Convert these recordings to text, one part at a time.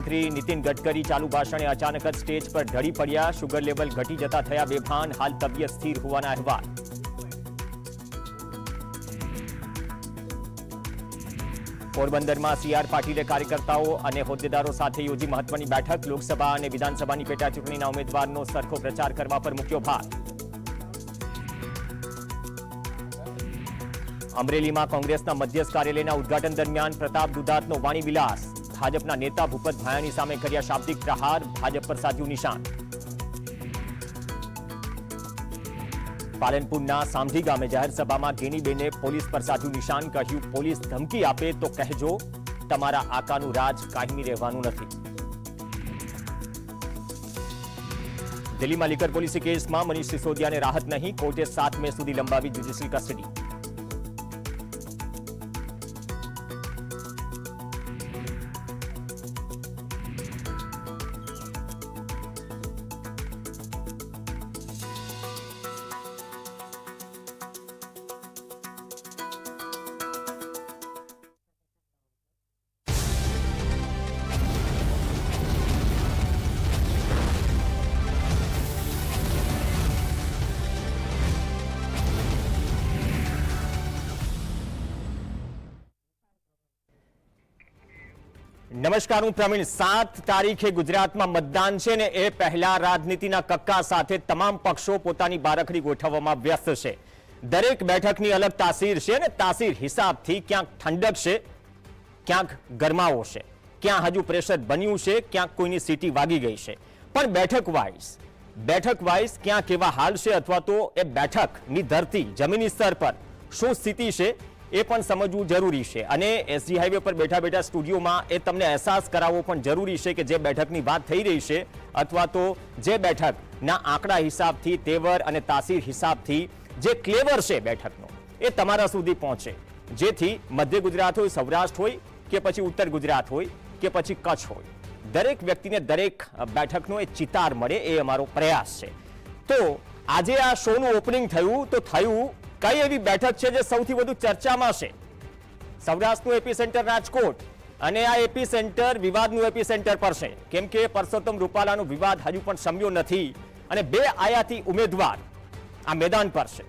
મંત્રી નીતિન ગડકરી ચાલુ ભાષણે અચાનક જ સ્ટેજ પર ઢળી પડ્યા. શુગર લેવલ ઘટી જતા થયા બેભાન, હાલ તબિયત સ્થિર હોવાના અહેવાલ. પોરબંદરમાં સીઆર પાટીલે કાર્યકર્તાઓ અને હોદ્દેદારો સાથે યોજી મહત્વની બેઠક. લોકસભા અને વિધાનસભાની પેટા ચૂંટણીના ઉમેદવારનો સરખો પ્રચાર કરવા પર મૂક્યો ભાર. અમરેલીમાં કોંગ્રેસના મધ્યસ્થ કાર્યાલયના ઉદઘાટન દરમિયાન પ્રતાપ દુધાતનો વાણી વિલાસ ભાજપના નેતા ભૂપત ભાયાની સામે કર્યા શાબ્દિક પ્રહાર, ભાજપ પર સાધ્યું નિશાન. પાલનપુરના સામઢી ગામે જાહેર સભામાં ગેનીબેને પોલીસ પર સાધ્યું નિશાન, કહ્યું, પોલીસ ધમકી આપે તો કહેજો, તમારા આકાનું રાજ કાયમી રહેવાનું નથી. દિલ્હીમાં લીકર પોલીસે કેસમાં મનીષ સિસોદિયાને રાહત નહીં, કોર્ટે સાત મે સુધી લંબાવી જ્યુડિશિયલ કસ્ટડી. નમસ્કાર પ્રવીણ સાત તારીખે ગુજરાતમાં મતદાન છે ને એ પહેલા રાજનીતિના કક્કા સાથે તમામ પક્ષો પોતાની બારખડી ગોઠવવામાં વ્યસ્ત છે. દરેક બેઠકની અલગ તાસીર છે અને તાસીર હિસાબથી ક્યાંક ઠંડક છે, ક્યાંક ગરમાવો છે. ક્યાં હજુ પ્રેશર બન્યું છે, ક્યાંક કોઈની સીટી વાગી ગઈ છે. પણ બેઠક વાઇઝ બેઠક વાઇઝ ક્યાં કેવા હાલ છે અથવા તો એ બેઠકની ધરતી જમીની સ્તર પર શું સ્થિતિ છે એ પણ સમજવું જરૂરી છે. અને એસજી હાઈવે પર બેઠા બેઠા સ્ટુડિયોમાં એ તમને અહેસાસ કરાવવો પણ જરૂરી છે કે જે બેઠકની વાત થઈ રહી છે અથવા તો જે બેઠકના આંકડા હિસાબથી, તેવર અને તાસીર હિસાબથી જે ક્લેવર છે બેઠકનો, એ તમારા સુધી પહોંચે. જેથી મધ્ય ગુજરાત હોય, સૌરાષ્ટ્ર હોય, કે પછી ઉત્તર ગુજરાત હોય, કે પછી કચ્છ હોય. દરેક વ્યક્તિને દરેક બેઠકનો એ ચિતાર મળે એ અમારો પ્રયાસ છે. તો આજે આ શોનું ઓપનિંગ થયું, તો થયું કઈ એવી બેઠક છે જે સૌથી વધુ ચર્ચામાં છે સૌરાષ્ટ્રનું એપી સેન્ટર રાજકોટ અને આ એપી સેન્ટર વિવાદનું એપી સેન્ટર પર છે કેમ કે પરસોત્તમ રૂપાલાનો વિવાદ હજુ પણ શમ્યો નથી અને બે આયાતી ઉમેદવાર આ મેદાન પર છે.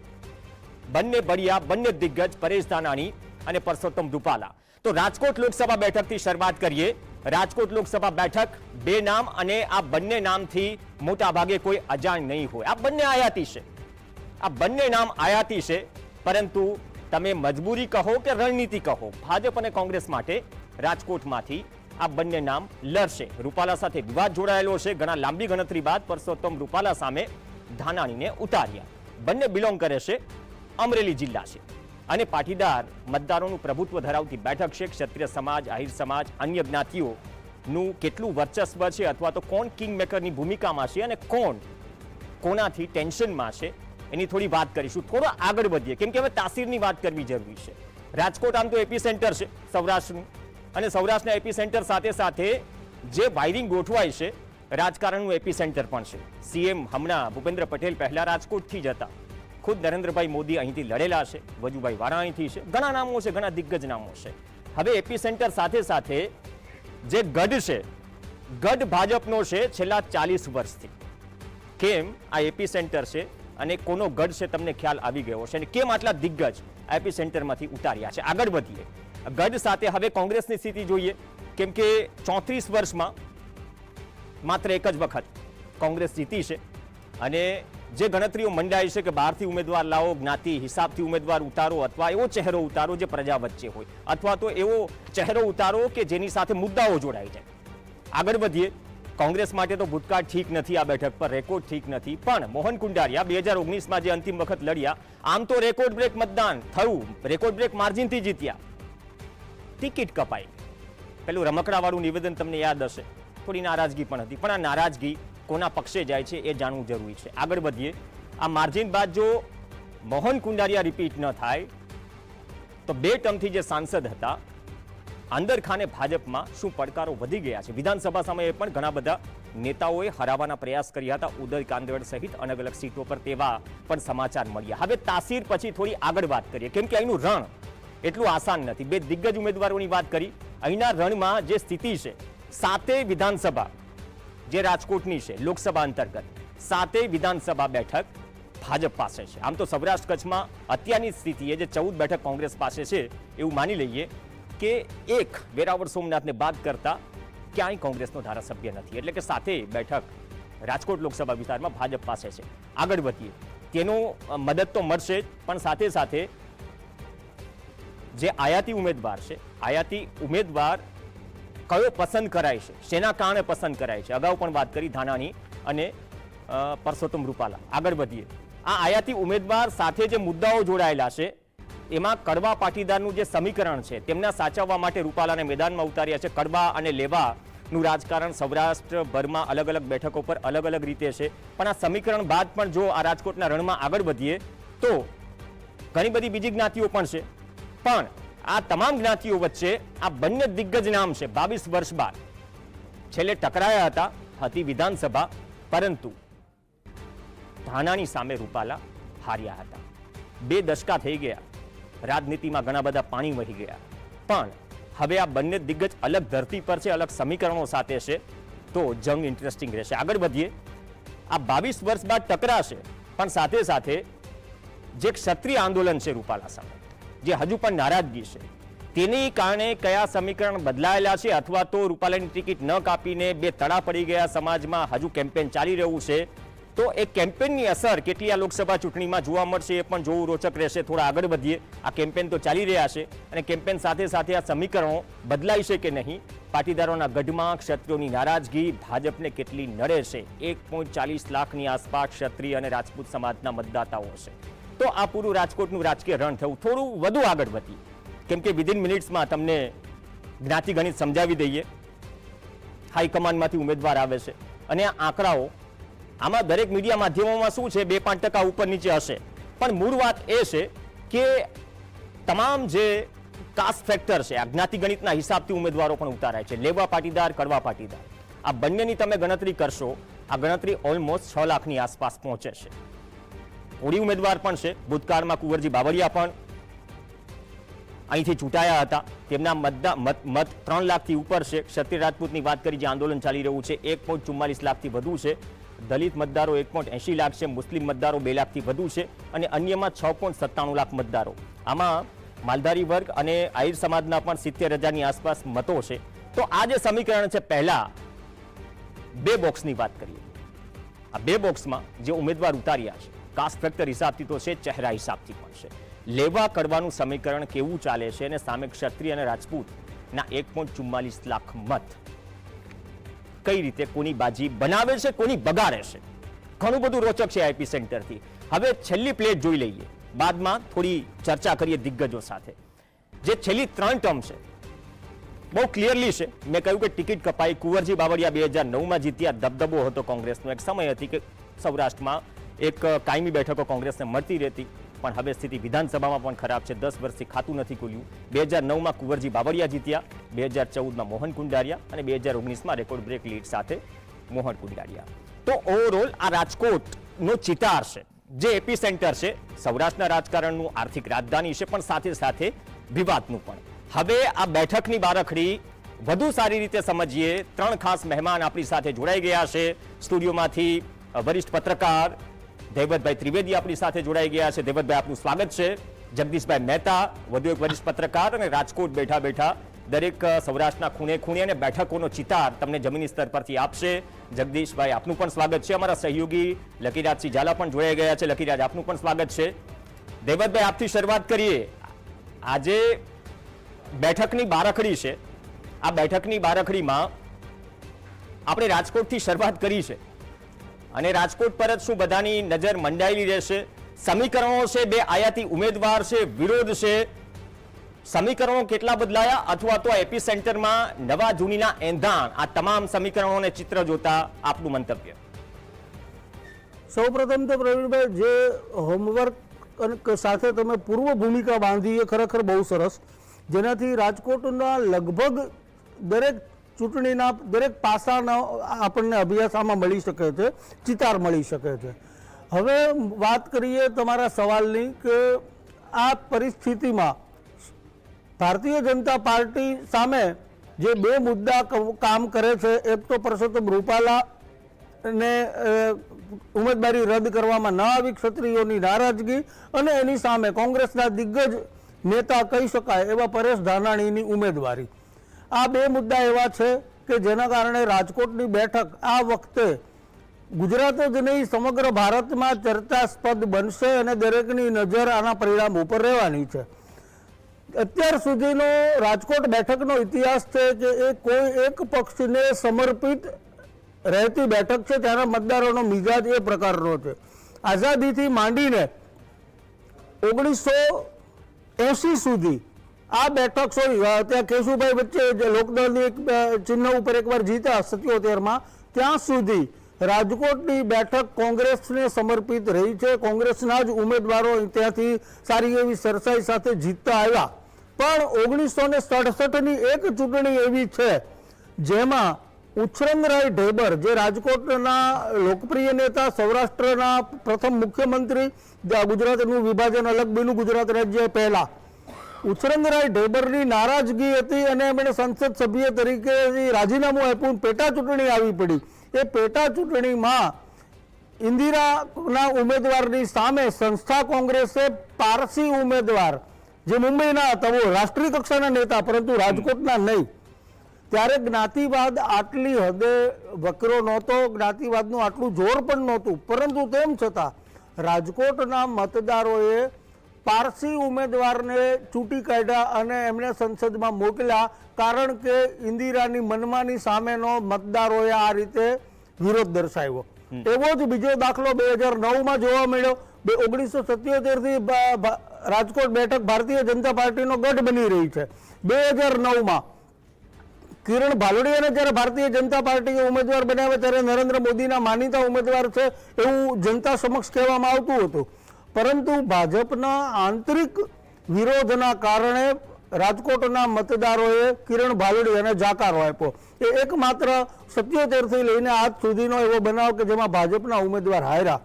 બંને બળિયા, બંને દિગ્ગજ, પરેશ ધાનાણી અને પરસોત્તમ રૂપાલા. તો રાજકોટ લોકસભા બેઠકથી શરૂઆત કરીએ. રાજકોટ લોકસભા બેઠક બે નામ અને આ બંને નામથી મોટા ભાગે કોઈ અજાણ નહીં હોય. આ બંને આયાતી છે. આ બંને નામ આયાતી છે. પરંતુ તમે મજબૂરી કહો કે રણનીતિ કહો, ભાજપ અને કોંગ્રેસ માટે રાજકોટમાંથી આ બંને નામ લડશે. રૂપાલા સાથે વિવાદ જોડાયેલો છે. ઘણા લાંબી ગણતરી બાદ પરસોત્તમ રૂપાલા સામે ધાનાણીને ઉતાર્યા. બંને બિલોંગ કરે છે. અમરેલી જિલ્લા છે. અને પાટીદાર મતદારોનું પ્રભુત્વ ધરાવતી બેઠક છે. ક્ષત્રિય સમાજ, આહિર સમાજ, અન્ય જ્ઞાતિઓનું કેટલું વર્ચસ્વ છે અથવા તો કોણ કિંગ મેકરની ભૂમિકામાં છે અને કોણ કોનાથી ટેન્શનમાં છે એની થોડી વાત કરીશું. થોડો આગળ વધીએ. કેમ કે હવે તાસીરની વાત કરવી જરૂરી છે. રાજકોટ આમ તો એપી સેન્ટર છે, સૌરાષ્ટ્રનું. અને સૌરાષ્ટ્રના એપી સેન્ટર સાથે સાથે જે વાયરિંગ ગોઠવાય છે, રાજકારણનું એપી સેન્ટર પણ છે. સીએમ હમણાં ભૂપેન્દ્ર પટેલ પહેલા રાજકોટથી જ હતા. ખુદ નરેન્દ્રભાઈ મોદી અહીંથી લડેલા છે. વજુભાઈ વાળા અહીંથી છે. ઘણા નામો છે, ઘણા દિગ્ગજ નામો છે. હવે એપી સેન્ટર સાથે સાથે જે ગઢ છે, ગઢ ભાજપનો છે છેલ્લા ચાલીસ વર્ષથી. કેમ? આ એપી સેન્ટર છે. અને કોનો ગઢ છે તમને ખ્યાલ આવી ગયો હશે. અને કેમ આટલા દિગ્ગજ એપી સેન્ટરમાંથી ઉતાર્યા છે? આગળ વધીએ. ગઢ સાથે હવે કોંગ્રેસની સ્થિતિ જોઈએ. કેમ કે ચોત્રીસ વર્ષમાં માત્ર એક જ વખત કોંગ્રેસ જીતી છે. અને જે ગણતરીઓ મંડાય છે કે બહારથી ઉમેદવાર લાવો, જ્ઞાતિ હિસાબથી ઉમેદવાર ઉતારો અથવા એવો ચહેરો ઉતારો જે પ્રજા વચ્ચે હોય. અથવા તો એવો ચહેરો ઉતારો કે જેની સાથે મુદ્દાઓ જોડાઈ જાય. આગળ વધીએ. કોંગ્રેસ માટે તો ભૂતકાળ ઠીક નથી આ બેઠક પર, રેકોર્ડ ઠીક નથી. પણ મોહન કુંડારિયા બે હજાર ઓગણીસમાં જે અંતિમ વખત લડ્યા, આમ તો રેકોર્ડ બ્રેક મતદાન થયું. રેકોર્ડ બ્રેક માર્જિનથી જીત્યા. ટિકિટ કપાઈ. પેલું રમકડાવાળું નિવેદન તમને યાદ હશે. થોડી નારાજગી પણ હતી. પણ આ નારાજગી કોના પક્ષે જાય છે એ જાણવું જરૂરી છે. આગળ વધીએ. આ માર્જિન બાદ જો મોહન કુંડારિયા રિપીટ ન થાય, તો બે ટર્મથી જે સાંસદ હતા આંદર ખાને ભાજપમાં શું પડકારો વધી ગયા છે? વિધાનસભા સમયે પણ ઘણા બધા નેતાઓએ હરાવવાના પ્રયાસ કર્યા હતા. ઉદય કાંદવેડ સહિત અલગ અલગ સીટો પર તેવા પણ સમાચાર મળ્યા. હવે તાસીર પછી થોડી આગળ વાત કરીએ. કેમ કે અહીંનું રણ એટલું આસાન નથી. બે દિગ્ગજ ઉમેદવારોની વાત કરી. અહીંના રણમાં જે સ્થિતિ છે સાતેય વિધાનસભા જે રાજકોટની છે, લોકસભા અંતર્ગત સાતેય વિધાનસભા બેઠક ભાજપ પાસે છે. આમ તો સૌરાષ્ટ્ર કચ્છમાં અત્યારની સ્થિતિએ જે ચૌદ બેઠક કોંગ્રેસ પાસે છે, એવું માની લઈએ કે એક વેરાવળ સોમનાથને બાદ કરતા ક્યાંય કોંગ્રેસનો ધારાસભ્ય નથી. એટલે કે સાથે બેઠક રાજકોટ લોકસભા વિસ્તારમાં ભાજપ પાસે છે. આગળ વધીએ. તેનો મદદ તો મળશે પણ સાથે સાથે જે આયાતી ઉમેદવાર છે, આયાતી ઉમેદવાર કયો પસંદ કરાય છે? શેના કારણે પસંદ કરાય છે? અગાઉ પણ વાત કરી ધાનાની અને પરસોત્તમ રૂપાલા. આગળ વધીએ. આ આયાતી ઉમેદવાર સાથે જે મુદ્દાઓ જોડાયેલા છે એમાં કડવા પાટીદારનું જે સમીકરણ છે, તેમના સાચવવા માટે રૂપાલાને મેદાનમાં ઉતાર્યા છે. કડવા અને લેવાનું રાજકારણ સૌરાષ્ટ્રભરમાં અલગ અલગ બેઠકો પર અલગ અલગ રીતે છે. પણ આ સમીકરણ બાદ પણ જો આ રાજકોટના રણમાં આગળ વધીએ, તો ઘણી બધી બીજી જ્ઞાતિઓ પણ છે. પણ આ તમામ જ્ઞાતિઓ વચ્ચે આ બંને દિગ્ગજ નામ છે. બાવીસ વર્ષ બાદ છેલ્લે ટકરાયા હતા, હતી વિધાનસભા, પરંતુ ધાનાની સામે રૂપાલા હાર્યા હતા. બે દશકા થઈ ગયા. રાજનીતિમાં ઘણા બધા પાણી વહી ગયા. પણ હવે આ બંને દિગ્ગજ અલગ ધરતી પર છે, અલગ સમીકરણો સાથે છે, તો જંગ ઇન્ટરેસ્ટિંગ રહેશે. આગળ વધીએ. આ બાવીસ વર્ષ બાદ ટકરાશે, પણ સાથે સાથે જે ક્ષત્રિય આંદોલન છે રૂપાલા સામે, જે હજુ પણ નારાજગી છે, તેની કારણે કયા સમીકરણ બદલાયેલા છે અથવા તો રૂપાલાની ટિકિટ ન કાપીને બે તડા પડી ગયા, સમાજમાં હજુ કેમ્પેન ચાલી રહ્યું છે તો એ કેમ્પેનની અસર કેટલી આ લોકસભા ચૂંટણીમાં જોવા મળશે એ પણ જોવું રોચક રહેશે. થોડા આગળ વધીએ. આ કેમ્પેન તો ચાલી રહ્યા છે અને કેમ્પેન સાથે સાથે આ સમીકરણો બદલાઈ છે કે નહીં? પાટીદારોના ગઢમાં ક્ષત્રિયોની નારાજગી ભાજપને કેટલી નડે છે? એક પોઈન્ટ ચાલીસ લાખની આસપાસ ક્ષત્રિય અને રાજપૂત સમાજના મતદાતાઓ હશે. તો આ પૂરું રાજકોટનું રાજકીય રણ થયું થોડું વધુ આગળ વધી કેમ કે વિધિન મિનિટ્સમાં તમને જ્ઞાતિ ગણિત સમજાવી દઈએ. હાઈકમાન્ડમાંથી ઉમેદવાર આવે છે. અને આ આંકડાઓ આમાં દરેક મીડિયા માધ્યમોમાં શું છે? બે પાંચ ટકા ઉપર નીચે હશે. પણ મૂળ વાત એ છે કે તમામ જે કાસ્ટ ફેક્ટર છે, આ જ્ઞાતિ ગણિતના હિસાબથી ઉમેદવારો પણ ઉતારાય છે. લેવા પાટીદાર, કરવા પાટીદાર. આ બંનેની તમે ગણતરી કરશો, આ ગણતરી ઓલમોસ્ટ છ લાખની આસપાસ પહોંચે છે. ઓડી ઉમેદવાર પણ છે. ભૂતકાળમાં કુંવરજી બાવળિયા પણ અહીંથી ચૂંટાયા હતા. તેમના મતદા મત મત ત્રણ લાખથી ઉપર છે. ક્ષત્રિય રાજપૂતની વાત કરી, જે આંદોલન ચાલી રહ્યું છે, એક પોઈન્ટ ચુમ્માલીસ લાખથી વધુ છે. દલિત મતદારો એક પોઈન્ટ એંશી લાખ છે, મુસ્લિમ મતદારો બે લાખથી વધુ છે અને અન્યમાં છ પોઈન્ટ સત્તાણું લાખ મતદારો. આમાં માલધારી વર્ગ અને આહિર સમાજના પણ સિત્તેર હજારની આસપાસ મતો છે. તો આ જે સમીકરણ છે પહેલા, બે બોક્સની વાત કરીએ. આ બે બોક્સમાં જે ઉમેદવાર ઉતાર્યા છે કાસ્ટ ફેક્ટર હિસાબથી તો છે, ચહેરા હિસાબથી પણ છે. લેવા કડવાનું સમીકરણ કેવું ચાલે છે અને સામે ક્ષત્રિય અને રાજપૂત ના એક પોઈન્ટ ચુમ્માલીસ લાખ મત. કઈ રીતે કોની બાજી બનાવે છે, કોની બગાડે છે. ઘણું બધું રોચક છે આઈપી સેન્ટરથી. હવે છેલ્લી પ્લેટ જોઈ લઈએ. બાદમાં થોડી ચર્ચા કરીએ દિગ્ગજો સાથે. જે છેલ્લી ત્રણ ટર્મ છે, બહુ ક્લિયરલી છે. મેં કહ્યું કે ટિકિટ કપાઈ. કુંવરજી બાવળિયા બે હજાર નવમાં જીત્યા. દબદબો હતો કોંગ્રેસનો. એક સમય હતી કે સૌરાષ્ટ્રમાં એક કાયમી બેઠકો કોંગ્રેસને મળતી રહેતી. પણ હવે સ્થિતિ વિધાનસભામાં પણ ખરાબ છે. દસ વર્ષથી ખાતું નથી ખુલ્યું. બે હજાર નવમાં કુંવરજી બાવળિયા જીત્યા, બે હજાર ચૌદમાં મોહન કુંડારિયા અને બે હજાર ઓગણીસમાં રેકોર્ડ બ્રેક લીડ સાથે મોહન કુંડારિયા. તો ઓવરઓલ આ રાજકોટનો ચિતાર છે, જે એપી સેન્ટર છે, સૌરાષ્ટ્રના રાજકારણનું આર્થિક રાજધાની છે, પણ સાથે સાથે વિવાદનું પણ. હવે આ બેઠકની બારખડી વધુ સારી રીતે સમજીએ. ત્રણ ખાસ મહેમાન આપણી સાથે જોડાઈ ગયા છે. સ્ટુડિયોમાંથી વરિષ્ઠ પત્રકાર દેવતભાઈ ત્રિવેદી આપણી સાથે જોડાઈ ગયા છે. દેવતભાઈ આપનું સ્વાગત છે. જગદીશભાઈ મહેતા, વધુ એક વરિષ્ઠ પત્રકાર અને રાજકોટ બેઠા બેઠા દરેક સૌરાષ્ટ્રના ખૂણે ખૂણે અને બેઠકોનો ચિતાર તમને જમીની સ્તર પરથી આપશે. જગદીશભાઈ, આપનું પણ સ્વાગત છે. અમારા સહયોગી લકીરાજસિંહ ઝાલા પણ જોડાઈ ગયા છે. લકીરાજ આપનું પણ સ્વાગત છે. દેવતભાઈ આપથી શરૂઆત કરીએ. આજે બેઠકની બારખડી છે. આ બેઠકની બારખડીમાં આપણે રાજકોટથી શરૂઆત કરી છે. અને રાજકોટ પર જ શું બધાની નજર મંડાયેલી રહેશે? સમીકરણો છે બે આયાતી ઉમેદવાર છે, વિરોધ છે. સમીકરણો કેટલા બદલાયા? અથવા તો એપી સેન્ટરમાં નવા જૂનીના એંધાણ, આ તમામ સમીકરણોને ચિત્ર જોતા આપનું મંતવ્ય. સૌપ્રથમ તો પ્રવીણભાઈ, જે હોમવર્ક સાથે તમે પૂર્વ ભૂમિકા બાંધી એ ખરેખર બહુ સરસ. જેનાથી રાજકોટના લગભગ દરેક ચૂંટણીના દરેક પાસાનો આપણને અભ્યાસ આમાં મળી શકે છે, ચિતાર મળી શકે છે. હવે વાત કરીએ તમારા સવાલની કે આ પરિસ્થિતિમાં ભારતીય જનતા પાર્ટી સામે જે બે મુદ્દા કામ કરે છે, એક તો પરસોત્તમ રૂપાલા ને ઉમેદવારી રદ કરવામાં ન આવી, ક્ષત્રિયોની નારાજગી અને એની સામે કોંગ્રેસના દિગ્ગજ નેતા કહી શકાય એવા પરેશ ધાનાણીની ઉમેદવારી. આ બે મુદ્દા એવા છે કે જેના કારણે રાજકોટની બેઠક આ વખતે ગુજરાત જ નહીં, સમગ્ર ભારતમાં ચર્ચાસ્પદ બનશે અને દરેકની નજર આના પરિણામ ઉપર રહેવાની છે. અત્યાર સુધીનો રાજકોટ બેઠકનો ઇતિહાસ છે કે એ કોઈ એક પક્ષને સમર્પિત રહેતી બેઠક છે, ત્યાંના મતદારોનો મિજાજ એ પ્રકારનો છે. આઝાદીથી માંડીને ઓગણીસો એસી સુધી આ બેઠક સોરી ત્યાં કેશુભાઈ વચ્ચે જે લોકદળની એક ચિહ્ન ઉપર એકવાર જીત્યા સત્યોતેરમાં, ત્યાં સુધી રાજકોટની બેઠક કોંગ્રેસને સમર્પિત રહી છે. કોંગ્રેસના જ ઉમેદવારો ત્યાંથી સારી એવી સરસાઈ સાથે જીતતા આવ્યા. પણ ઓગણીસો ને સડસઠની એક ચૂંટણી એવી છે, જેમાં ઉછરંગરાય ઢેબર, જે રાજકોટના લોકપ્રિય નેતા, સૌરાષ્ટ્રના પ્રથમ મુખ્યમંત્રી ગુજરાતનું વિભાજન અલગ બન્યું, ગુજરાત રાજ્ય પહેલા. ઉછરંગરાય ઢેબરની નારાજગી હતી અને એમણે સંસદ સભ્ય તરીકે રાજીનામું આપ્યું. પેટા ચૂંટણી આવી પડી. એ પેટા ચૂંટણીમાં ઇન્દિરાના ઉમેદવારની સામે સંસ્થા કોંગ્રેસે પારસી ઉમેદવાર, જે મુંબઈના હતા રાષ્ટ્રીય કક્ષાના નેતા, પરંતુ રાજકોટના નહીં. ત્યારે જ્ઞાતિવાદ આટલી હદે વકરો નહોતો, જ્ઞાતિવાદનું આટલું જોર પણ નહોતું. પરંતુ તેમ છતાં રાજકોટના મતદારોએ પારસી ઉમેદવારને ચૂંટી કાઢ્યા અને એમણે સંસદમાં મોકલ્યા કારણ કે ઇન્દિરાની મનમાની સામેનો મતદારોએ આ રીતે વિરોધ દર્શાવ્યો. એવો જ બીજો દાખલો બે હજાર નવમાં જોવા મળ્યો. બે ઓગણીસો સત્યોતેરથી રાજકોટ બેઠક ભારતીય જનતા પાર્ટીનો ગઢ બની રહી છે. બે હજાર નવમાં કિરણ ભાલોડિયાને જ્યારે ભારતીય જનતા પાર્ટીએ ઉમેદવાર બનાવ્યા ત્યારે નરેન્દ્ર મોદીના માનીતા ઉમેદવાર છે એવું જનતા સમક્ષ કહેવામાં આવતું હતું. પરંતુ ભાજપના આંતરિક વિરોધના કારણે રાજકોટના મતદારોએ કિરણ ભાલોડિયાને જાકારો આપ્યો. એ એકમાત્ર સત્યોતેરથી લઈને આજ સુધીનો એવો બનાવ કે જેમાં ભાજપના ઉમેદવાર હાર્યા.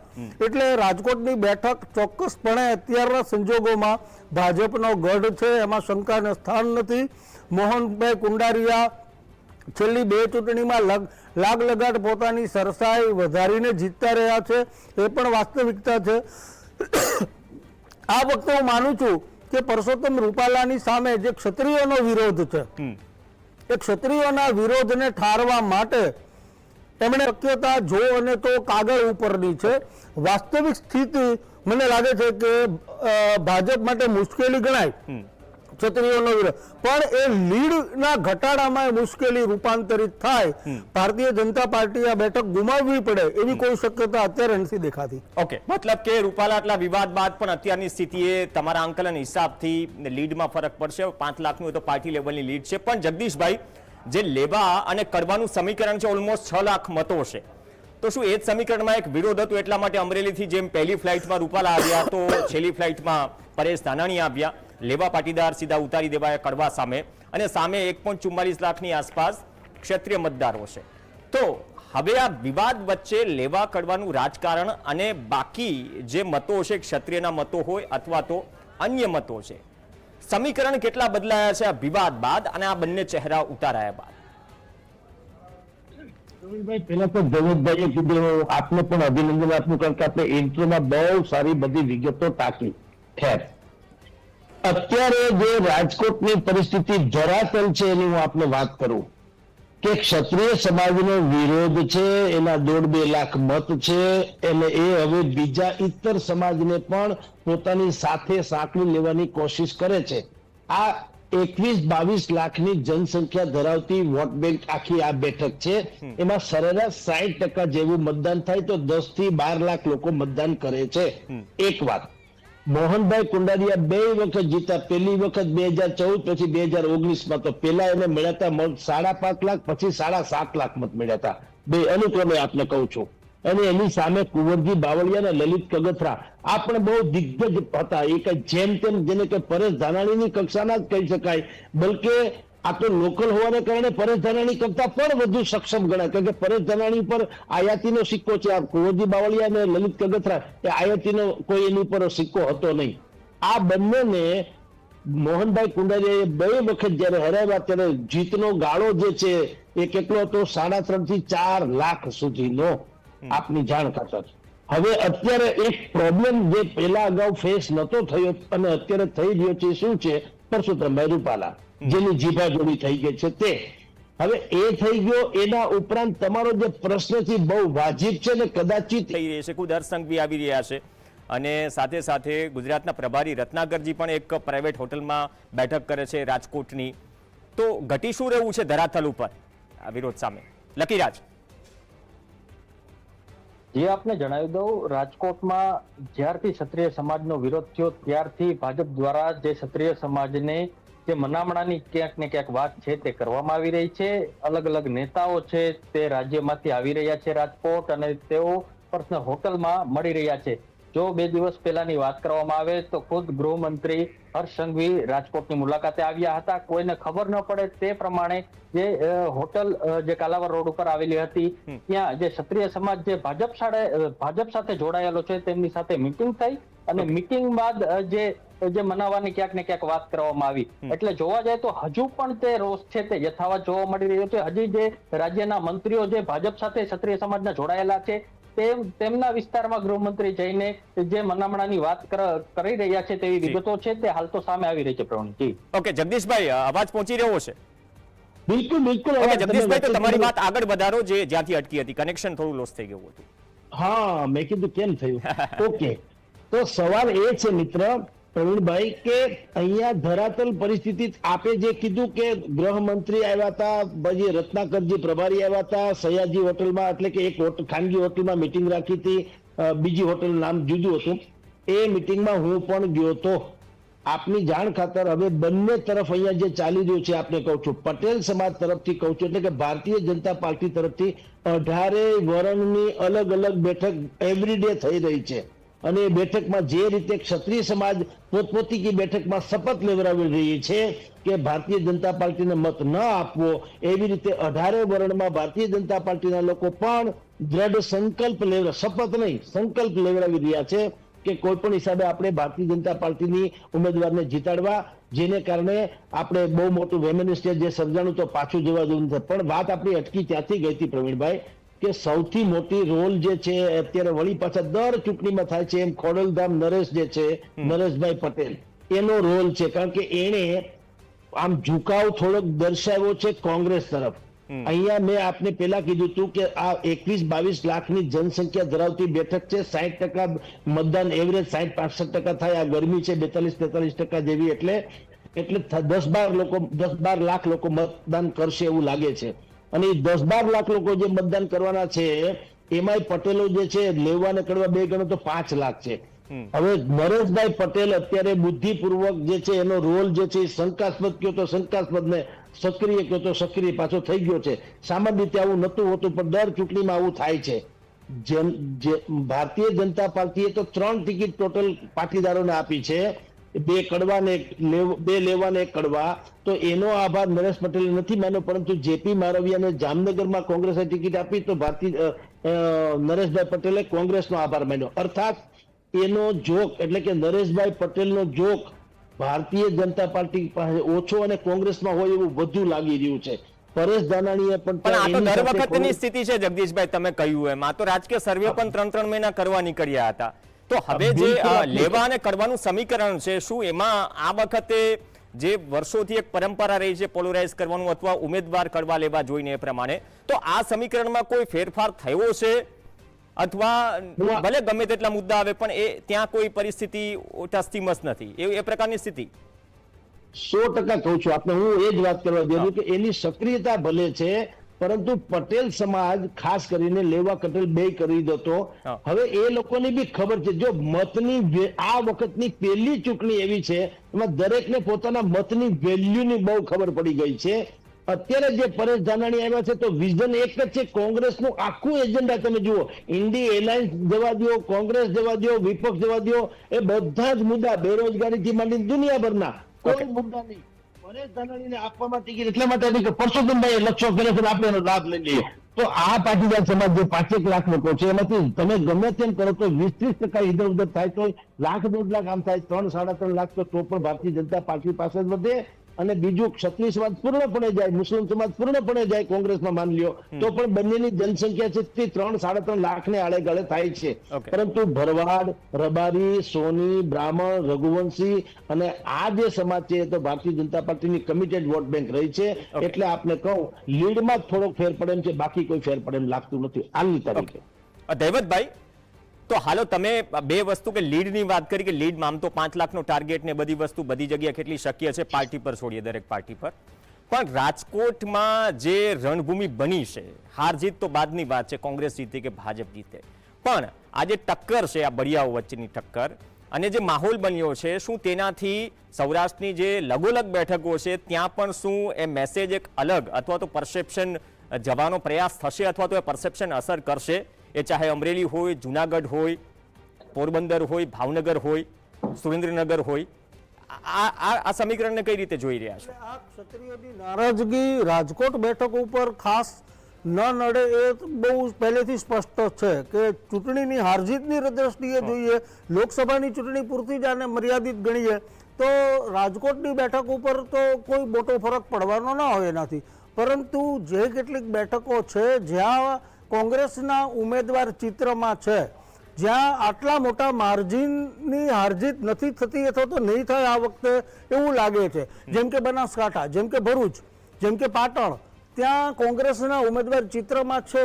એટલે રાજકોટની બેઠક ચોક્કસપણે અત્યારના સંજોગોમાં ભાજપનો ગઢ છે એમાં શંકાને સ્થાન નથી. મોહનભાઈ કુંડારિયા છેલ્લી બે ચૂંટણીમાં લગ લાગ લગાટ પોતાની સરસાઈ વધારીને જીતતા રહ્યા છે. એ પણ વાસ્તવિકતા છે. આ વખતે હું માનું છું કે પરસોત્તમ રૂપાલાની સામે જે ક્ષત્રિયોનો વિરોધ છે એ ક્ષત્રિયોના વિરોધને ઠારવા માટે એમણે શક્યતા જો અને તો કાગળ ઉપરની છે. વાસ્તવિક સ્થિતિ મને લાગે છે કે ભાજપ માટે મુશ્કેલી ગણાય. ક્ષત્રિયોનો વિરોધ. પણ એ લીડના ઘટાડામાં મુશ્કેલી રૂપાંતરિત થાય ભારતીય જનતા પાર્ટી આ બેઠક ગુમાવવી પડે એવી કોઈ શક્યતા અત્યારે નથી દેખાતી. ઓકે મતલબ કે રૂપાલા આટલા વિવાદ બાદ પણ અત્યારની સ્થિતિએ તમારા આંકલન હિસાબથી લીડમાં ફરક પડશે. પાંચ લાખનું તો પાર્ટી લેવલની લીડ છે. પણ જગદીશભાઈ જે લેવા અને કડવાનું સમીકરણ છે ઓલમોસ્ટ છ લાખ મતો છે. તો શું એ જ સમીકરણમાં એક વિરોધ હતો? એટલા માટે અમરેલીથી જેમ પહેલી ફ્લાઇટમાં રૂપાલા આવ્યા તો છેલ્લી ફ્લાઇટમાં પરેશ ધાનાણી આવ્યા. લેવા પાટીદાર સીધા ઉતારી દેવાયા કડવા સામે અને સામે એક લાખની આસપાસ ક્ષેત્રીય મતદારો છે. તો હવે આ વિવાદ વચ્ચે લેવા કડવાનું રાજકારણ અને બાકી જે મતો છે, ક્ષત્રિયના મતો હોય અથવા તો અન્ય મતો છે, સમીકરણ કેટલા બદલાયા છે આ વિવાદ બાદ અને આ બંને ચહેરા ઉતારાયા બાદ? પેલા તો જયેશભાઈએ કીધું, આપને પણ અભિનંદન આપનું કારણ કે આપણે ઇન્ટ્રોમાં બહુ સારી બધી વિગતો ટાંકી. ખેર અત્યારે જે રાજકોટની પરિસ્થિતિ ધરાતલ છે એની હું આપને વાત કરું કે ક્ષત્રિય સમાજનો વિરોધ છે એના દોઢ બે લાખ મત છે એટલે એ હવે બીજા ઇતર સમાજને પણ પોતાની સાથે સાંકળી લેવાની કોશિશ કરે છે. આ એકવીસ બાવીસ લાખની જનસંખ્યા ધરાવતી વોટ બેંક આખી આ બેઠક છે. એમાં સરેરાશ સાહીઠ ટકા જેવું મતદાન થાય તો દસથી બાર લાખ લોકો મતદાન કરે છે. એક વાત. મોહનભાઈ કુંડારિયા બે વખત જીતા પહેલી વખત બે હજાર ચૌદ, પછી બે હજાર ઓગણીસમાં તો પેલા એને મળ્યા હતા મત સાડા પાંચ લાખ, પછી સાડા સાત લાખ મત મળ્યા હતા. બે અનુક્રમે આપને કહું છું. અને એની સામે કુંવરજી બાવળિયા અને લલિત કગથરા. આ પણ બહુ દિગ્ગજ હતા. એ કઈ જેમ તેમ જેને કે પરેશ ધાનાણીની કક્ષાના જ કહી શકાય. બલકે આ તો લોકલ હોવાને કારણે પરેશ ધાનાણી કરતા પણ વધુ સક્ષમ ગણાય. કારણ કે પરેશ ધાનાણી પર આયાતીનો સિક્કો છે. આ કુંવરજી બાવળિયા અને લલિત કગથરા એ આયાતીનો કોઈ એની પર સિક્કો હતો નહીં. આ બંનેને મોહનભાઈ કુંડારિયાએ બે વખત જ્યારે હરાવ્યા ત્યારે જીતનો ગાળો જે છે એ કેટલો હતો? સાડા ત્રણથી ચાર લાખ સુધીનો. આપની જાણ ખાતર. હવે અત્યારે એક પ્રોબ્લેમ જે પેલા અગાઉ ફેસ નતો થયો અને અત્યારે થઈ રહ્યો છે શું છે? પરસોત્તમભાઈ રૂપાલા. જેની જીભાજોડી થઈ ગઈ છે તે. હવે એ થઈ ગયો એના ઉપરાંત તમારો જે પ્રશ્ન છે બહુ વાજિબ છે ને કદાચિત થઈ રહી છે કુદર સંઘ બી આવી રહ્યા છે. અને સાથે સાથે ગુજરાતના પ્રભારી રત્નાકરજી પણ એક પ્રાઇવેટ હોટલમાં બેઠક કરે છે રાજકોટની. તો ઘટી શું રહેવું છે ધરાતલ ઉપર? આ વિરોધ સામે. લકીરાજ જે આપને જણાવી દઉં રાજકોટમાં જ્યારથી ક્ષત્રિય સમાજનો વિરોધ થયો ત્યારથી ભાજપ દ્વારા જે ક્ષત્રિય સમાજને જે મનામણાની ક્યાંક ને ક્યાંક વાત છે તે કરવામાં આવી રહી છે. અલગ અલગ નેતાઓ છે તે રાજ્યમાંથી આવી રહ્યા છે રાજકોટ અને તેઓ પર્સનલ હોટલમાં મળી રહ્યા છે. જો બે દિવસ પહેલાની વાત કરવામાં આવે તો ખુદ ગૃહમંત્રી હર્ષ સંઘવી રાજકોટની મુલાકાતે આવ્યા હતા. કોઈને ખબર ન પડે તે પ્રમાણે જે હોટલ જે કાલાવર રોડ ઉપર આવેલી હતી ત્યાં જે ક્ષત્રિય સમાજ જે ભાજપ ભાજપ સાથે જોડાયેલો છે તેમની સાથે મીટિંગ થઈ અને મીટિંગ બાદ જે જે મનાવવાની ક્યાંક ને ક્યાંક વાત કરવામાં આવી. એટલે જોવા જાય તો હજુ પણ તે રોષ છે તે યથાવત જોવા મળી રહ્યો છે. હજી જે રાજ્યના મંત્રીઓ જે ભાજપ સાથે ક્ષત્રિય સમાજના જોડાયેલા છે તેમ તેમના વિસ્તારમાં ગૃહમંત્રી જઈને જે મનામણાની વાત કરી રહ્યા છે તેવી વિગતો છે તે હાલ તો સામે આવી રહી છે પ્રવીણજી ઓકે જગદીશભાઈ અવાજ પહોંચી રહ્યો છે? બિલકુલ બિલકુલ ઓકે જગદીશભાઈ તો તમારી વાત આગળ વધારો જે જ્યાંથી અટકી હતી. કનેક્શન થોડું લોસ થઈ ગયું હતું. હા મેં કીધું કેમ થયું? ઓકે તો સવાલ એ છે મિત્ર પ્રવીણભાઈ, કે અહીંયા ધરાતલ પરિસ્થિતિ આપે જે કીધું કે ગૃહમંત્રી આવ્યા હતા, પછી રત્નાકરજી પ્રભારી આવ્યા હતા, સયાજી હોટલમાં, એટલે કે એક ખાનગી હોટલમાં મિટિંગ રાખી હતી બીજી હોટલ નામ જુદું હતું. એ મિટિંગમાં હું પણ ગયો તો આપની જાણ ખાતર હવે બંને તરફ અહીંયા જે ચાલી રહ્યું છે, આપને કહું છું. પટેલ સમાજ તરફથી કહું છું, એટલે કે ભારતીય જનતા પાર્ટી તરફથી અઢારે વરણની અલગ અલગ બેઠક એવરીડે થઈ રહી છે. અને એ બેઠકમાં જે રીતે ક્ષત્રિય સમાજ પોતપોતી બેઠકમાં શપથ લેવડાવી રહી છે કે ભારતીય જનતા પાર્ટીને મત ન આપવો, એવી રીતે અઢારે વર્ણમાં ભારતીય જનતા પાર્ટીના લોકો પણ દ્રઢ સંકલ્પ લેવડા, શપથ નહીં, સંકલ્પ લેવડાવી રહ્યા છે કે કોઈ પણ હિસાબે આપણે ભારતીય જનતા પાર્ટીની ઉમેદવારને જીતાડવા, જેને કારણે આપણે બહુ મોટું વેમેનિસ્ટર જે સર્જાણું તો પાછું જવા જેવું નથી. પણ વાત આપણી અટકી ત્યાંથી ગઈ હતી પ્રવીણભાઈ. કે સૌથી મોટી રોલ જે છે અત્યારે વળી પાછા દર ચૂંટણીમાં થાય છે એમ ખોડલધામ નરેશ જે છે નરેશભાઈ પટેલ. એનો રોલ છે કારણ કે એણે આમ ઝુકાવ થોડોક દર્શાવ્યો છે કોંગ્રેસ તરફ. અહીંયા મેં આપને પેલા કીધું હતું કે આ એકવીસ બાવીસ લાખની જનસંખ્યા ધરાવતી બેઠક છે સાહીઠ ટકા મતદાન એવરેજ સાહીઠ પાસઠ ટકા થાય આ ગરમી છે બેતાલીસ તેતાલીસ ટકા જેવી એટલે એટલે દસ બાર લોકો દસ બાર લાખ લોકો મતદાન કરશે એવું લાગે છે. અને દસ બાર લાખ લોકો જે મતદાન કરવાના છે એમાંય પટેલો જે છે લેવા ને કરવા બે ગણો તો પાંચ લાખ છે. હવે નરેશભાઈ પટેલ અત્યારે બુદ્ધિપૂર્વક જે છે એનો રોલ જે છે શંકાસ્પદ કયો તો શંકાસ્પદ ને સક્રિય કયો તો સક્રિય પાછો થઈ ગયો છે. સામાન્ય રીતે આવું નતું હોતું પણ દર ચૂંટણીમાં આવું થાય છે. જેમ જે ભારતીય જનતા પાર્ટીએ તો ત્રણ ટિકિટ ટોટલ પાટીદારોને આપી છે. બે કડવા ને બે લેવા ને કડવા તો એનો આભાર નરેશ પટેલે નથી માન્યો પરંતુ જેપી મારવિયાને જામનગરમાં કોંગ્રેસે ટિકિટ આપી તો ભારતીય નરેશભાઈ પટેલે કોંગ્રેસનો આભાર માન્યો. અર્થાત એનો જોક એટલે કે નરેશભાઈ પટેલનો જોક ભારતીય જનતા પાર્ટી પાસે ઓછો અને કોંગ્રેસમાં હોય એવું વધુ લાગી રહ્યું છે. પરેશ ધાનાણીએ પણ પણ આ તો દર વખતની સ્થિતિ છે જગદીશભાઈ તમે કહ્યું એમ. આ તો રાજકીય સર્વે પણ ત્રણ ત્રણ મહિના કરવા નીકળ્યા હતા. તો હવે જે લેવા અને કરવાનું સમીકરણ છે શું? એમાં આ વખતે જે વર્ષોથી એક પરંપરા રહી છે પોલરાઇઝ કરવાનું અથવા ઉમેદવાર કરવા લેવા જોઈને એ પ્રમાણે. તો આ સમીકરણમાં કોઈ ફેરફાર થયો છે? અથવા ભલે ગમે તેટલા મુદ્દા આવે પણ એ ત્યાં કોઈ પરિસ્થિતિ ટસ્તીમસ નથી. એ એ પ્રકારની સ્થિતિ. સો ટકા કહું છું. આપણે હું એ જ વાત કરવા દઉં કે એની સક્રિયતા ભલે છે પરંતુ પટેલ સમાજ ખાસ કરીને લેવા કટેલ બે કરી દેતો. હવે એ લોકોની બી ખબર છે જો મતની આ વખતની પહેલી ચૂંટણી એવી છે એમાં દરેકને પોતાના મતની વેલ્યુની બહુ ખબર પડી ગઈ છે. અત્યારે જે પરેશ ધાનાણી આવ્યા છે તો વિઝન એક જ છે કોંગ્રેસનું આખું એજન્ડા તમે જુઓ. ઇન્ડી એલાયન્સ જવા દો કોંગ્રેસ જવા દો વિપક્ષ જવા દો એ બધા જ મુદ્દા બેરોજગારીથી માંડીને દુનિયાભરના. કોઈ મુદ્દા નહીં. લાભ લઈ લઈએ. તો આ પાટીદાર સમાજ પાંચેક લાખ લોકો છે, એમાંથી તમે ગમે તેમ કરો તો વીસ ટકા ઇધર ઉધર થાય તો લાખ દોઢ લાખ થાય ત્રણ, સાડા ત્રણ લાખ તો પણ ભારતીય જનતા પાર્ટી પાસે જ વધે. અને બીજું ક્ષત્રિય સમાજ પૂર્ણપણે જાય મુસ્લિમ સમાજ પૂર્ણપણે જાય કોંગ્રેસમાં માન લ્યો તો પણ બંનેની જનસંખ્યા છે તે ત્રણ સાડા ત્રણ લાખ ને આડે ગળે થાય છે. પરંતુ ભરવાડ રબારી સોની બ્રાહ્મણ રઘુવંશી અને આ જે સમાજ છે એ તો ભારતીય જનતા પાર્ટીની કમિટેડ વોટ બેંક રહી છે. એટલે આપને કહું લીડમાં થોડોક ફેર પડે એમ છે બાકી કોઈ ફેર પડે એમ લાગતું નથી. હાલની તારીખે દૈવતભાઈ તો હાલો, તમે બે વસ્તુ કે લીડની વાત કરી કે લીડમાં આમ તો પાંચ લાખનો ટાર્ગેટ ને બધી વસ્તુ, બધી જગ્યાએ કેટલી શક્ય છે પાર્ટી પર છોડીએ, દરેક પાર્ટી પર. પણ રાજકોટમાં જે રણભૂમિ બની છે, હાર જીત તો બાદની વાત છે, કોંગ્રેસ જીતે કે ભાજપ જીતે. પણ આ જે ટક્કર છે, આ બળિયાઓ વચ્ચેની ટક્કર અને જે માહોલ બન્યો છે, શું તેનાથી સૌરાષ્ટ્રની જે લગોલગ બેઠકો છે, ત્યાં પણ શું એ મેસેજ એક અલગ અથવા તો પરસેપ્શન જવાનો પ્રયાસ થશે અથવા તો એ પરસેપ્શન અસર કરશે? એ ચાહે અમરેલી હોય જુનાગઢ હોય પોરબંદર હોય ભાવનગર હોય સુરેન્દ્રનગર હોય. આ આ આ સમીકરણને કઈ રીતે જોઈ રહ્યા છો? આ ક્ષત્રિયોની નારાજગી રાજકોટ બેઠક ઉપર ખાસ ન નડે એ બહુ પહેલેથી સ્પષ્ટ છે કે ચૂંટણીની હારજીતની દ્રષ્ટિએ જોઈએ લોકસભાની ચૂંટણી પૂરતી જ આને મર્યાદિત ગણીએ તો રાજકોટની બેઠક ઉપર તો કોઈ મોટો ફરક પડવાનો ન હોય એનાથી. પરંતુ જે કેટલીક બેઠકો છે જ્યાં કોંગ્રેસના ઉમેદવાર ચિત્રમાં છે. જ્યાં આટલા મોટા માર્જિનની હારજીત નથી થતી અથવા તો નહીં થાય આ વખતે એવું લાગે છે. જેમ કે બનાસકાંઠા, જેમ કે ભરૂચ, જેમ કે પાટણ, ત્યાં કોંગ્રેસના ઉમેદવાર ચિત્રમાં છે.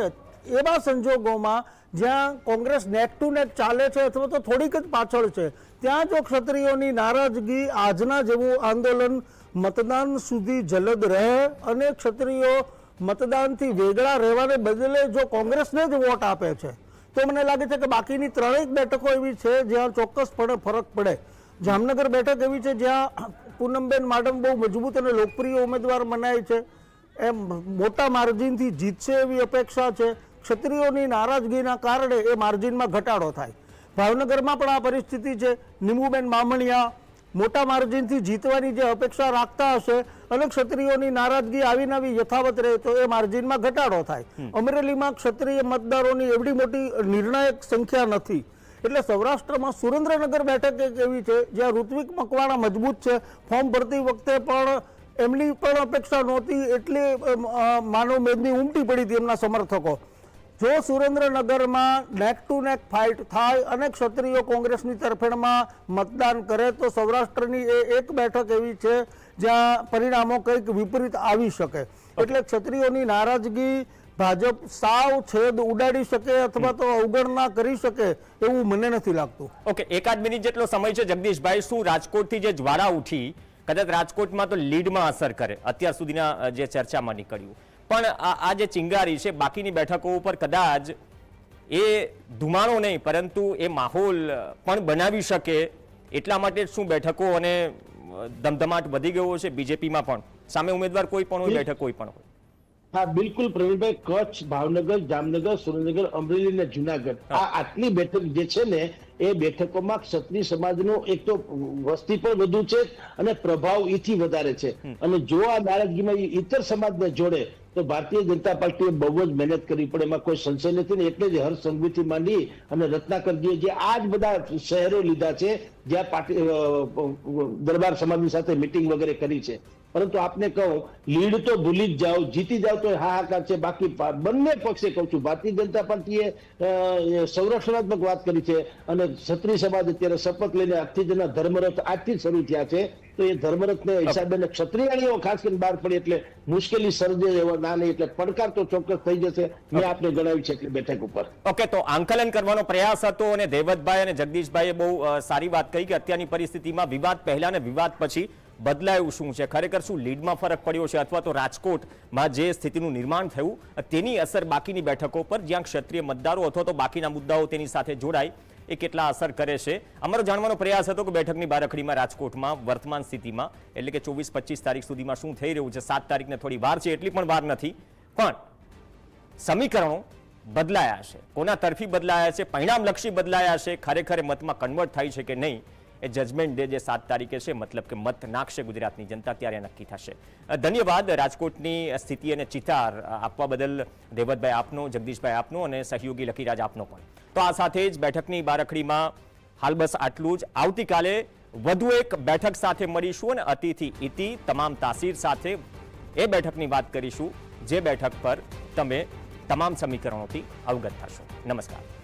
એવા સંજોગોમાં જ્યાં કોંગ્રેસ નેક ટુ નેક ચાલે છે અથવા તો થોડીક જ પાછળ છે, ત્યાં જો ક્ષત્રિયોની નારાજગી આજના જેવું આંદોલન મતદાન સુધી જલદ રહે અને ક્ષત્રિયો મતદાનથી વેગળા રહેવાને બદલે જો કોંગ્રેસને જ વોટ આપે છે, તો મને લાગે છે કે બાકીની ત્રણેક બેઠકો એવી છે જ્યાં ચોક્કસપણે ફરક પડે. જામનગર બેઠક એવી છે જ્યાં પૂનમબેન માડમ બહુ મજબૂત અને લોકપ્રિય ઉમેદવાર મનાય છે. એમ મોટા માર્જિનથી જીતશે એવી અપેક્ષા છે. ક્ષત્રિયોની નારાજગીના કારણે એ માર્જિનમાં ઘટાડો થાય. ભાવનગરમાં પણ આ પરિસ્થિતિ છે. નિમુબેન મામણિયા મોટા માર્જિનથી જીતવાની જે અપેક્ષા રાખતા હશે અને ક્ષત્રિયોની નારાજગી આવીને આવી યથાવત રહે તો એ માર્જિનમાં ઘટાડો થાય. અમરેલીમાં ક્ષત્રિય મતદારોની એવડી મોટી નિર્ણાયક સંખ્યા નથી. એટલે સૌરાષ્ટ્રમાં સુરેન્દ્રનગર બેઠક એક એવી છે જ્યાં ઋત્વિક મકવાણા મજબૂત છે. ફોર્મ ભરતી વખતે પણ એમની પણ અપેક્ષા નહોતી એટલી માનવ મેદની ઉમટી પડી હતી એમના સમર્થકો. જો સુરેન્દ્રનગરમાં નેક ટુ નેક ફાઇટ થાય અને ક્ષત્રિયો કોંગ્રેસની તરફેણમાં મતદાન કરે, તો સૌરાષ્ટ્રની એ એક બેઠક એવી છે જ્યાં પરિણામો કંઈક વિપરીત આવી શકે. એટલે ક્ષત્રિયોની નારાજગી ભાજપ સાવ છેદ ઉડાડી શકે અથવા તો અવગણના કરી શકે એવું મને નથી લાગતું. ઓકે એકાદ મિનિટ જેટલો સમય છે, જગદીશભાઈ, શું રાજકોટથી જે જ્વાળા ઉઠી, કદાચ રાજકોટમાં તો લીડમાં અસર કરે, અત્યાર સુધીના જે ચર્ચામાં નીકળ્યું. પણ આ જે ચિંગારી છે બાકીની બેઠકો ઉપર કદાચ એ ધુમાડો નહીં પરંતુ એ માહોલ પણ બનાવી શકે એટલા માટે શું બેઠકો અને ધમધમાટ વધી ગયો છે બીજેપીમાં પણ. સામે ઉમેદવાર કોઈ પણ હોય બેઠક કોઈ પણ હોય. હા બિલકુલ પ્રવીણભાઈ કચ્છ ભાવનગર જામનગર સુરેન્દ્રનગર અમરેલી અને જુનાગઢ. આ આટલી બેઠક જે છે ને એ બેઠકોમાં ક્ષત્રિય સમાજનો એક તો વસ્તી પણ વધુ છે અને પ્રભાવ એથી વધારે છે. અને જો આ નારાજગીમાં ઇતર સમાજને જોડે તો ભારતીય જનતા પાર્ટીએ બહુ જ મહેનત કરવી પડે એમાં કોઈ સંશય નથી ને, એટલે જ હર્ષ સંઘવીથી માંડી અને રત્નાકરજીએ જે આ જ બધા શહેરો લીધા છે, જ્યાં પાર્ટી દરબાર સમાજની સાથે મિટિંગ વગેરે કરી છે. પરંતુ આપને કહું, લીડ તો ભૂલી જ જાઓ, જીતી જાઓ તો હાહાકાર છે. બાકી બંને પક્ષે કહું છું, ભારતીય જનતા પાર્ટીએ સંરક્ષણાત્મક વાત કરી છે અને ક્ષત્રિય સમાજ અત્યારે શપથ લઈને આજથી જેના ધર્મરથ આજથી શરૂ થયા છે. તો એ ધર્મરથને હિસાબે ક્ષત્રિયાણીઓ ખાસ કરીને બહાર પડી એટલે મુશ્કેલી સર્જે એવો ના નહીં, એટલે પડકાર તો ચોક્કસ થઈ જશે. મેં આપને જણાવ્યું છે એટલે બેઠક ઉપર. ઓકે, તો આંકલન કરવાનો પ્રયાસ હતો અને દેવતભાઈ અને જગદીશભાઈએ બહુ સારી વાત કહી કે અત્યારની પરિસ્થિતિમાં વિવાદ પહેલા અને વિવાદ પછી બદલાયું શું છે? ખરેખર શું લીડમાં ફરક પડ્યો છે અથવા તો રાજકોટમાં જે સ્થિતિનું નિર્માણ થયું, તેની અસર બાકીની બેઠકો પર, જ્યાં ક્ષત્રિય મતદારો અથવા તો બાકીના મુદ્દાઓ તેની સાથે જોડાય, એ કેટલા અસર કરે છે? અમારો જાણવાનો પ્રયાસ હતો કે બેઠકની બારખડીમાં રાજકોટમાં વર્તમાન સ્થિતિમાં, એટલે કે ચોવીસ પચીસ તારીખ સુધીમાં શું થઈ રહ્યું છે? સાત તારીખને થોડી વાર છે, એટલી પણ વાર નથી. પણ સમીકરણો બદલાયા છે. કોના તરફી બદલાયા છે? પરિણામલક્ષી બદલાયા છે? ખરેખર મતમાં કન્વર્ટ થાય છે કે નહીં? એ જજમેન્ટ ડે જે સાત તારીખે છે, મતલબ કે મત નાખશે ગુજરાતની જનતા, ત્યારે નક્કી થશે. ધન્યવાદ રાજકોટની સ્થિતિ અને ચિતાર આપવા બદલ. દેવતભાઈ આપનો, જગદીશભાઈ આપનો અને સહયોગી લકીરાજ આપનો પણ. તો આ સાથે જ બેઠકની બારખડીમાં હાલ બસ આટલું જ. આવતીકાલે વધુ એક બેઠક સાથે મળીશું અને અતિથિ ઇતિ, તમામ તાસીર સાથે એ બેઠકની વાત કરીશું, જે બેઠક પર તમે તમામ સમીકરણોથી અવગત થશો. નમસ્કાર.